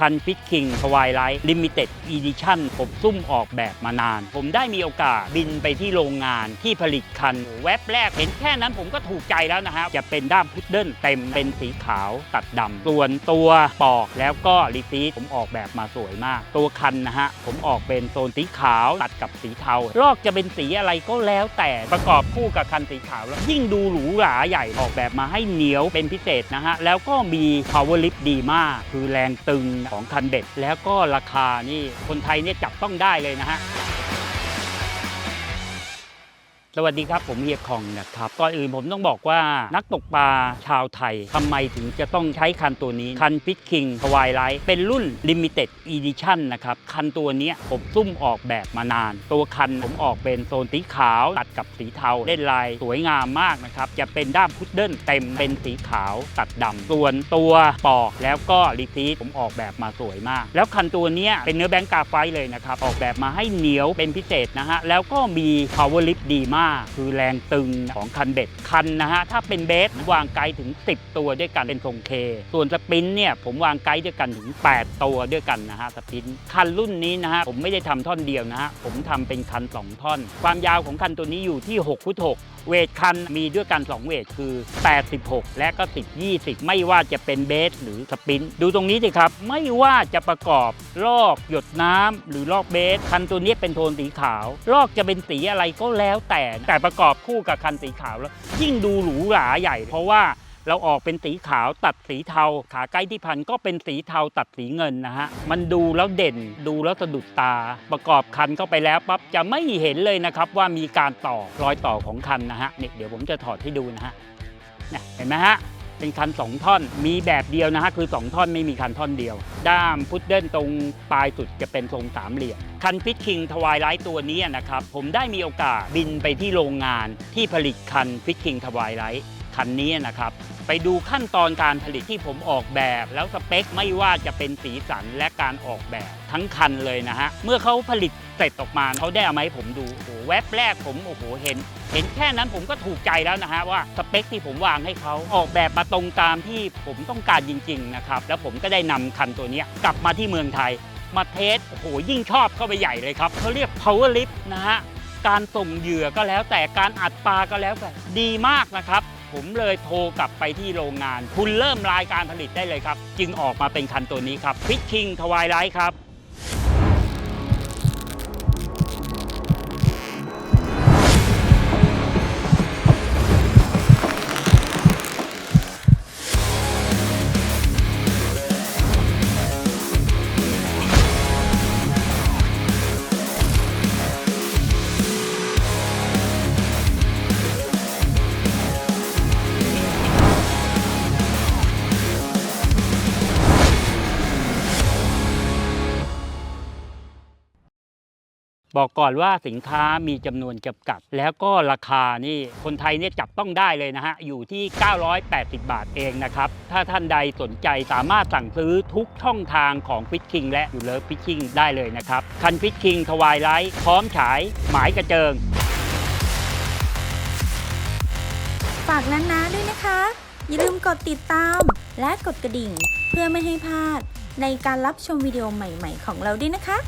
คันฟิตคิงทวายไลท์ลิมิเต็ดอีดิชั่นผมซุ่มออกแบบมานาน ผมได้มีโอกาสบินไปที่โรงงานที่ผลิตคันแว็บแรกเห็นแค่นั้นผมก็ถูกใจแล้วนะฮะ จะเป็นด้ามพุดเดิ้ลเต็มเป็นสีขาวตัดดำส่วนตัวปอกแล้วก็รีซีทผมออกแบบมาสวยมาก ตัวคันนะฮะ ผมออกเป็นโซนสีขาวตัดกับสีเทาลอกจะเป็นสีอะไรก็แล้วแต่ประกอบคู่กับคันสีขาวแล้วยิ่งดูหรูหราใหญ่ออกแบบมาให้เหนียวเป็นพิเศษนะฮะแล้วก็มี power lift ดีมาก คือแรงตึงของคันเบ็ด แล้วก็ราคานี่คนไทยเนี่ยจับต้องได้เลยนะฮะ สวัสดีครับ ผมเฮียคองนะครับก่อนอื่นผมต้องบอกว่านักตกปลาชาวไทยทำไมถึงจะต้องใช้คันตัวนี้ คันฟิตคิงทวายไลท์เป็นรุ่น Limited Edition นนะครับ คันตัวนี้ผมซุ่มออกแบบมานาน ตัวคันผมออกเป็นโซนสีขาว ตัดกับสีเทาเล่นลายสวยงามมากนะครับ จะเป็นด้ามพุดเดิ้ลเต็มเป็นสีขาวตัดดำส่วนตัวปอกแล้วก็รีซีทผมออกแบบมาสวยมาก แล้วคันตัวนี้เป็นเนื้อแบงกาไฟเลยนะครับออกแบบมาให้เหนียวเป็นพิเศษนะฮะแล้วก็มี power lift ดีมากคือแรงตึงของคันเบ็ดคันนะฮะ ถ้าเป็นเบสวางไกด์ถึง 10 ตัวด้วยกันเป็นทรงเค ส่วนสปรินต์เนี่ยผมวางไกด์ด้วยกันถึง 8 ตัวด้วยกันนะฮะสปรินต์คันรุ่นนี้นะฮะผมไม่ได้ทำท่อนเดียวนะฮะผมทำเป็นคัน 2 ท่อน ความยาวของคันตัวนี้อยู่ที่6ฟุต6เวทคันมีด้วยกัน 2 เวทคือ 86 และก็10 20 ไม่ว่าจะเป็นเบสหรือสปรินต์ดูตรงนี้สิครับ ไม่ว่าจะประกอบลอกหยดน้ำหรือลอกเบส คันตัวนี้เป็นโทนสีขาว ลอกจะเป็นสีอะไรก็แล้วแต่แต่ประกอบคู่กับคันสีขาวแล้วยิ่งดูหรูหราใหญ่ เพราะว่าเราออกเป็นสีขาวตัดสีเทา ขาใกล้ที่พันก็เป็นสีเทาตัดสีเงินนะฮะ มันดูแล้วเด่นดูแล้วสะดุดตา ประกอบคันเข้าไปแล้วปั๊บจะไม่เห็นเลยนะครับว่ามีการต่อรอยต่อของคันนะฮะเนี่ยเดี๋ยวผมจะถอดให้ดูนะฮะเนี่ยเห็นไหมฮะ เป็นคัน 2 ท่อน มีแบบเดียวนะฮะคือ 2 ท่อนไม่มีคันท่อนเดียว ด้ามพุดเดิ้ลตรงปลายสุดจะเป็นทรงสามเหลี่ยมคันฟิตคิงทวายไลท์ตัวนี้นะครับ ผมได้มีโอกาสบินไปที่โรงงานที่ผลิตคันฟิตคิงทวายไลท์คันนี้นะครับ ไปดูขั้นตอนการผลิตที่ผมออกแบบ แล้วสเปคไม่ว่าจะเป็นสีสันและการออกแบบทั้งคันเลยนะฮะเมื่อเขาผลิตเสร็จออกมาเขาได้เอามาให้ผมดูโอ้ แว็บแรกผมโอ้โหเห็น เห็นแค่นั้นผมก็ถูกใจแล้วนะฮะว่าสเปคที่ผมวางให้เขาออกแบบมาตรงตามที่ผมต้องการจริงๆนะครับแล้วผมก็ได้นำคันตัวเนี้ยกลับมาที่เมืองไทย มาเทสโอ้โหยิ่งชอบเข้าไปใหญ่เลยครับเขาเรียก power lift นะฮะการส่งเหยื่อก็แล้วแต่การอัดปลาก็แล้วแต่ดีมากนะครับ ผมเลยโทรกลับไปที่โรงงาน คุณเริ่มรายการผลิตได้เลยครับ จึงออกมาเป็นคันตัวนี้ครับฟิชคิงทวายไลท์ครับ บอกก่อนว่าสินค้ามีจำนวนจำกัด แล้วก็ราคานี่คนไทยเนี่ยจับต้องได้เลยนะฮะ อยู่ที่ 980 บาทเองนะครับ ถ้าท่านใดสนใจสามารถสั่งซื้อทุกช่องทางของฟิชคิงและยูเลิฟฟิชคิงได้เลยนะครับ คันฟิชคิงทวายไลท์พร้อมฉาย หมายกระเจิง ฝากนั้นนะด้วยนะคะ อย่าลืมกดติดตาม และกดกระดิ่ง เพื่อไม่ให้พลาด ในการรับชมวิดีโอใหม่ ๆ ของเราด้วยนะคะ